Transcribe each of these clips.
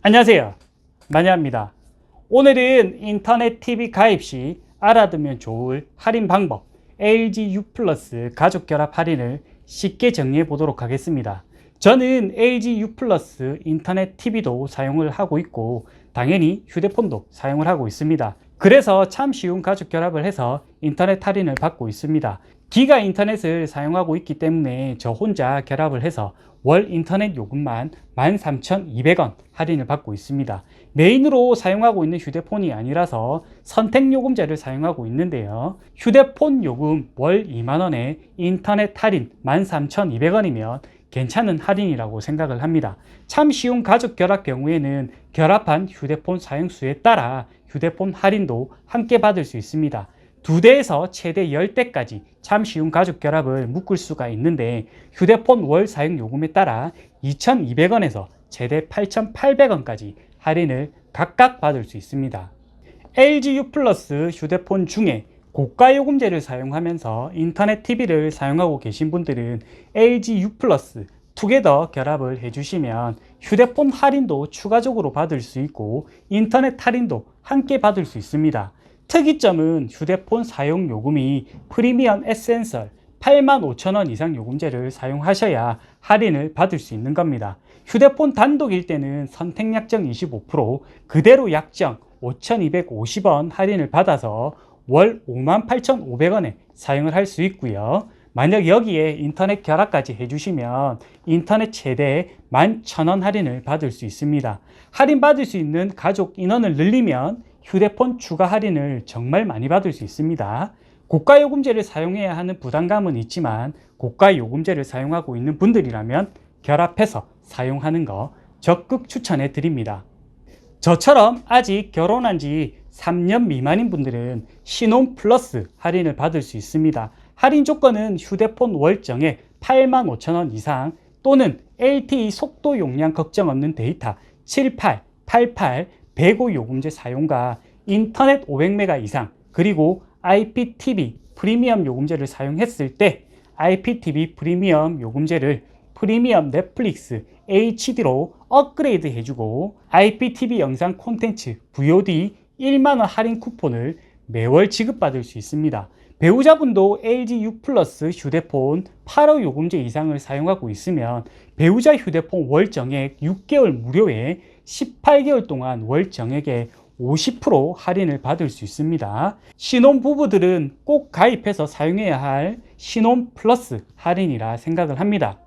안녕하세요. 마냐입니다. 오늘은 인터넷 TV 가입 시 알아두면 좋을 할인 방법 LG U 플러스 가족 결합 할인을 쉽게 정리해 보도록 하겠습니다. 저는 LG U 플러스 인터넷 TV도 사용을 하고 있고 당연히 휴대폰도 사용을 하고 있습니다. 그래서 참 쉬운 가족 결합을 해서 인터넷 할인을 받고 있습니다. 기가 인터넷을 사용하고 있기 때문에 저 혼자 결합을 해서 월 인터넷 요금만 13,200원 할인을 받고 있습니다. 메인으로 사용하고 있는 휴대폰이 아니라서 선택 요금제를 사용하고 있는데요. 휴대폰 요금 월 2만원에 인터넷 할인 13,200원이면 괜찮은 할인이라고 생각을 합니다. 참 쉬운 가족 결합 경우에는 결합한 휴대폰 사용수에 따라 휴대폰 할인도 함께 받을 수 있습니다. 두 대에서 최대 10대까지 참 쉬운 가족 결합을 묶을 수가 있는데 휴대폰 월 사용 요금에 따라 2,200원에서 최대 8,800원까지 할인을 각각 받을 수 있습니다. LG U 플러스 휴대폰 중에 고가 요금제를 사용하면서 인터넷 TV를 사용하고 계신 분들은 LG U 플러스 투게더 결합을 해주시면 휴대폰 할인도 추가적으로 받을 수 있고 인터넷 할인도 함께 받을 수 있습니다. 특이점은 휴대폰 사용 요금이 프리미엄 에센셜 85,000원 이상 요금제를 사용하셔야 할인을 받을 수 있는 겁니다. 휴대폰 단독일 때는 선택 약정 25% 그대로 약정 5,250원 할인을 받아서 월 58,500원에 사용을 할 수 있고요. 만약 여기에 인터넷 결합까지 해주시면 인터넷 최대 11,000원 할인을 받을 수 있습니다. 할인 받을 수 있는 가족 인원을 늘리면 휴대폰 추가 할인을 정말 많이 받을 수 있습니다. 고가 요금제를 사용해야 하는 부담감은 있지만 고가 요금제를 사용하고 있는 분들이라면 결합해서 사용하는 거 적극 추천해 드립니다. 저처럼 아직 결혼한 지 3년 미만인 분들은 신혼 플러스 할인을 받을 수 있습니다. 할인 조건은 휴대폰 월정액 85,000원 이상 또는 LTE 속도 용량 걱정 없는 데이터 78, 88, 105 요금제 사용과 인터넷 500메가 이상 그리고 IPTV 프리미엄 요금제를 사용했을 때 IPTV 프리미엄 요금제를 프리미엄 넷플릭스 HD로 업그레이드 해주고 IPTV 영상 콘텐츠 VOD 1만원 할인 쿠폰을 매월 지급받을 수 있습니다. 배우자분도 LG U 플러스 휴대폰 8호 요금제 이상을 사용하고 있으면 배우자 휴대폰 월 정액 6개월 무료에 18개월 동안 월 정액에 50% 할인을 받을 수 있습니다. 신혼 부부들은 꼭 가입해서 사용해야 할 신혼 플러스 할인이라 생각을 합니다.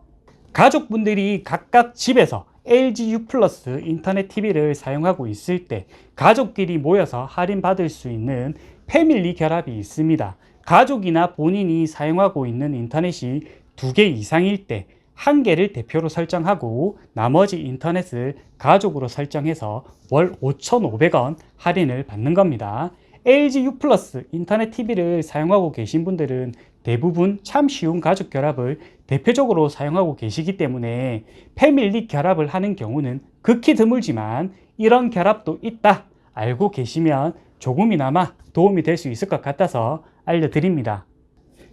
가족분들이 각각 집에서 LG U 플러스 인터넷 TV를 사용하고 있을 때 가족끼리 모여서 할인받을 수 있는 패밀리 결합이 있습니다. 가족이나 본인이 사용하고 있는 인터넷이 두 개 이상일 때 한 개를 대표로 설정하고 나머지 인터넷을 가족으로 설정해서 월 5,500원 할인을 받는 겁니다. LG U 플러스 인터넷 TV를 사용하고 계신 분들은 대부분 참 쉬운 가족 결합을 대표적으로 사용하고 계시기 때문에 패밀리 결합을 하는 경우는 극히 드물지만 이런 결합도 있다 알고 계시면 조금이나마 도움이 될 수 있을 것 같아서 알려드립니다.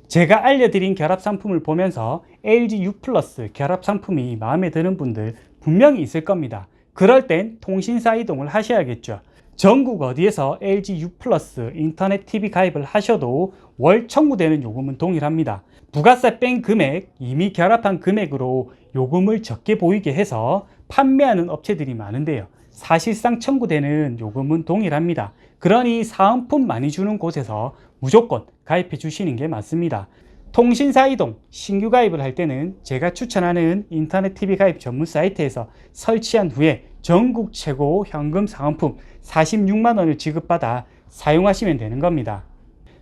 제가 알려드린 결합 상품을 보면서 LG U 플러스 결합 상품이 마음에 드는 분들 분명히 있을 겁니다. 그럴 땐 통신사 이동을 하셔야겠죠. 전국 어디에서 LG U 플러스 인터넷 TV 가입을 하셔도 월 청구되는 요금은 동일합니다. 부가세 뺀 금액, 이미 결합한 금액으로 요금을 적게 보이게 해서 판매하는 업체들이 많은데요. 사실상 청구되는 요금은 동일합니다. 그러니 사은품 많이 주는 곳에서 무조건 가입해 주시는 게 맞습니다. 통신사 이동, 신규 가입을 할 때는 제가 추천하는 인터넷 TV 가입 전문 사이트에서 설치한 후에 전국 최고 현금 사은품 46만 원을 지급받아 사용하시면 되는 겁니다.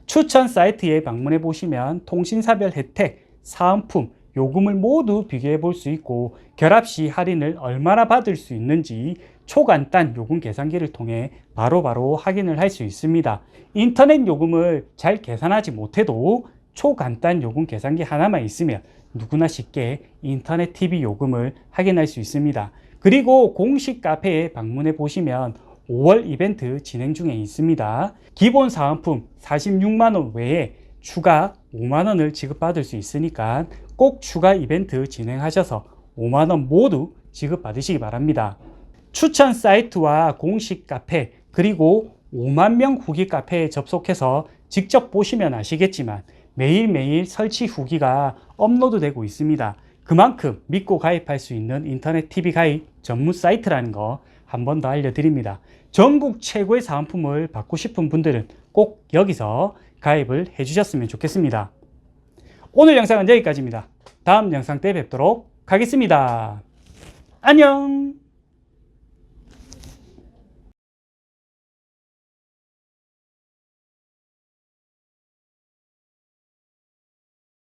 추천 사이트에 방문해 보시면 통신사별 혜택, 사은품, 요금을 모두 비교해 볼 수 있고 결합 시 할인을 얼마나 받을 수 있는지 초간단 요금 계산기를 통해 바로바로 바로 확인을 할 수 있습니다. 인터넷 요금을 잘 계산하지 못해도 초간단 요금 계산기 하나만 있으면 누구나 쉽게 인터넷 TV 요금을 확인할 수 있습니다. 그리고 공식 카페에 방문해 보시면 5월 이벤트 진행 중에 있습니다. 기본 사은품 46만원 외에 추가 5만원을 지급받을 수 있으니까 꼭 추가 이벤트 진행하셔서 5만원 모두 지급받으시기 바랍니다. 추천 사이트와 공식 카페 그리고 5만 명 후기 카페에 접속해서 직접 보시면 아시겠지만 매일매일 설치 후기가 업로드되고 있습니다. 그만큼 믿고 가입할 수 있는 인터넷 TV 가입 전문 사이트라는 거 한 번 더 알려드립니다. 전국 최고의 사은품을 받고 싶은 분들은 꼭 여기서 가입을 해주셨으면 좋겠습니다. 오늘 영상은 여기까지입니다. 다음 영상 때 뵙도록 하겠습니다. 안녕!